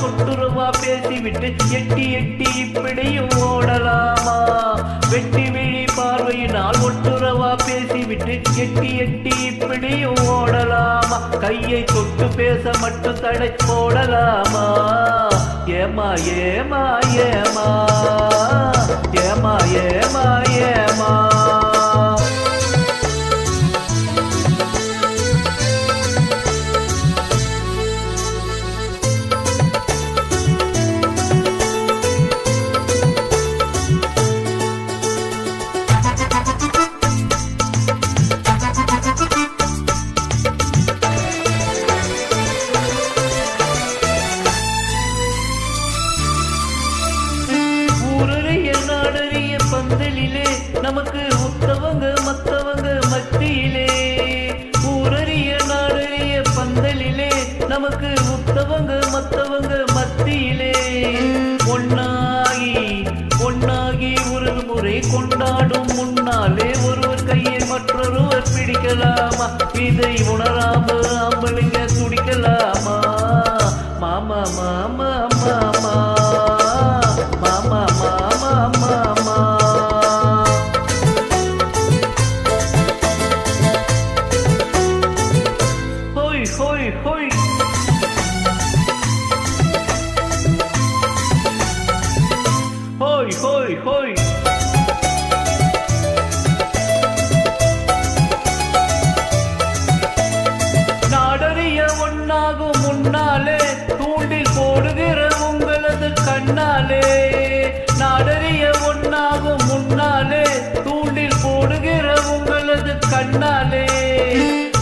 விட்டு எட்டி எட்டி இப்படியும் ஓடலாமா? வெட்டி விழி பார்வையினால் ஒட்டுறவா பேசிவிட்டு எட்டி எட்டி இப்படியும் ஓடலாமா? கையை தொட்டு பேச மட்டும் தடை போடலாமா? ஏமா ஏமா ஏமா பந்தலிலே நமக்கு உத்தவங்க மத்தவங்க மத்தியிலே. ஊரறிய நாடறிய பந்தலிலே நமக்கு உத்தவங்க மத்தவங்க மத்தியிலே. ஒன்னாகி ஒன்னாகி ஒரு முறை கொண்டாடும் முன்னாலே ஒருவர் கையை மற்றொருவர் பிடிக்கலாமா? இதை உணராம அம்பளுங்க துடிக்கலாம் உங்களது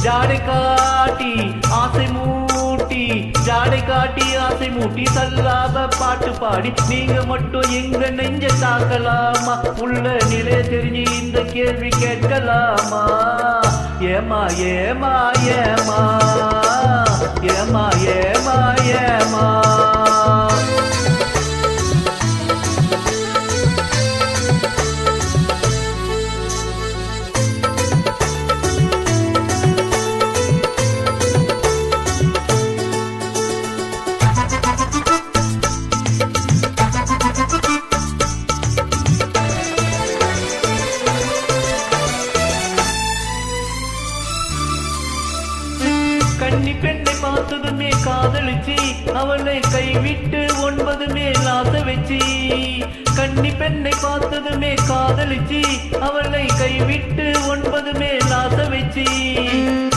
ஜாடை காட்டி ஆசை மூட்டி ஜாடை காட்டி ஆசை மூட்டி சல்லாப பாட்டு பாடி நீங்க மட்டும் எங்க நெஞ்ச தாக்கலாமா? உள்ள நிலை தெரிஞ்சு இந்த கேள்வி கேட்கலாமா? ஏமா ஏமா ஏமா ஏமா ஏமா ஏமா காதலிச்சு அவளை கைவிட்டு ஒன்பதுமே லாச வச்சு கன்னி பெண்ணை பார்த்ததுமே காதலிச்சு அவளை கைவிட்டு ஒன்பதுமே லாச வச்சு.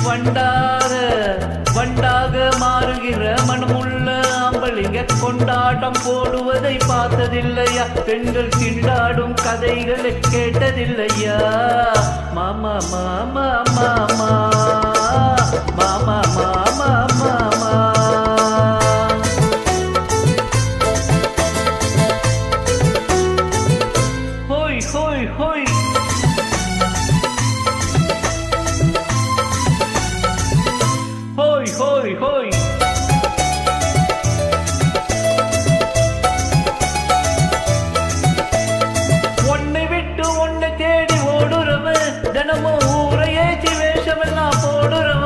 வண்டார வண்டாக மாறுகிற மனமுள்ள ஆம்பளிங்க கொண்டாட்டம் போடுவதை பார்த்ததில்லையா? பெண்கள் திண்டாடும் கதைகளை கேட்டதில்லையா? மாமா மாமா மாமா மாமா மாமா மாமா ஹோய் ஹோய் ஹோய் ஹோய் ஹோய் ஹோய் உன்னை விட்டு ஒன்னை தேடி ஓடுறவன் தினமும் ஊரை ஏற்றி வேஷமெல்லாம் போடுறவன்.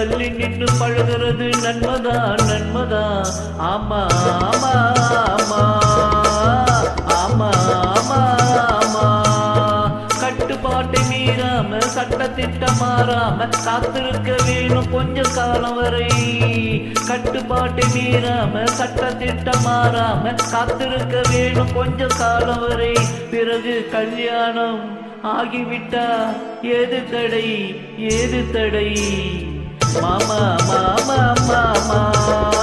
சொல்லி நின்று பழுகிறது நன்மதா நன்மதா. ஆமா ஆமா ஆமா. ஆமா ஆமா ஆமா. கட்டுப்பாட்டை மீறாம சட்டத்திட்டம் மாறாம காத்திருக்க வேணும் கொஞ்சம் காலம் வரை. கட்டுப்பாட்டை மீறாம சட்டத்திட்டம் மாறாம காத்திருக்க வேணும் கொஞ்ச காலம் வரை. பிறகு கல்யாணம் ஆகிவிட்டா? ஏது தடை? ஏது தடை? மாமா மாமா மாமா